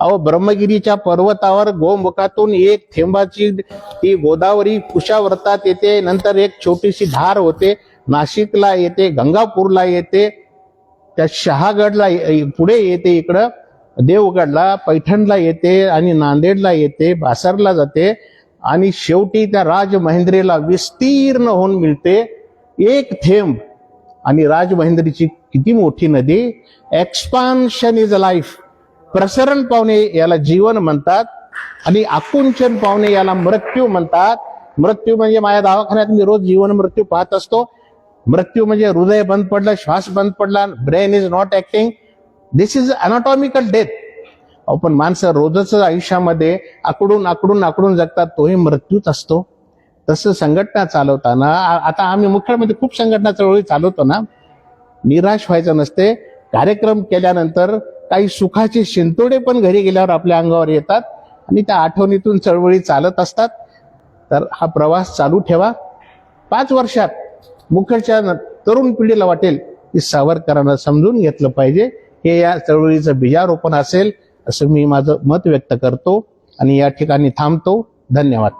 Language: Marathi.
अहो ब्रह्मगिरीच्या पर्वतावर गोमुखातून एक थेंबाची ती गोदावरी कुशावर्तात येते नंतर एक छोटीशी धार होते नाशिकला येते गंगापूरला येते त्या शहागडला पुढे येते इकडं देवगडला पैठणला येते आणि नांदेडला येते बासरला जाते आणि शेवटी त्या राजमहेंद्रीला विस्तीर्ण होऊन मिळते एक थेंब. आणि राजमहेंद्रीची किती मोठी नदी? एक्सपान्शन इज लाईफ प्रसरण पावणे याला जीवन म्हणतात आणि आकुंचन पावणे याला मृत्यू म्हणतात. मृत्यू म्हणजे माझ्या दवाखान्यात मी रोज जीवन मृत्यू पाहत असतो. मृत्यू म्हणजे हृदय बंद पडलं श्वास बंद पडला brain is not acting this is anatomical death पण माणसं रोजच आयुष्यामध्ये आकडून आकडून आकडून जगतात तोही मृत्यूच असतो. तसं संघटना चालवताना आता आम्ही मुख्यमध्ये खूप संघटना चळवळी चालवतो ना. निराश व्हायचं नसते. कार्यक्रम केल्यानंतर काही सुखाचे शिंतोडे पण घरी गेल्यावर आपल्या अंगावर येतात आणि त्या आठवणीतून चळवळी चालत असतात. तर हा प्रवास चालू ठेवा. पाच वर्षात मुखर्च्या न- तरुण पिढीला वाटेल की सावरकरांना समजून घेतलं पाहिजे. हे या चळवळीचं बीजारोपण असेल असं मी माझं मत व्यक्त करतो आणि या ठिकाणी थांबतो. धन्यवाद.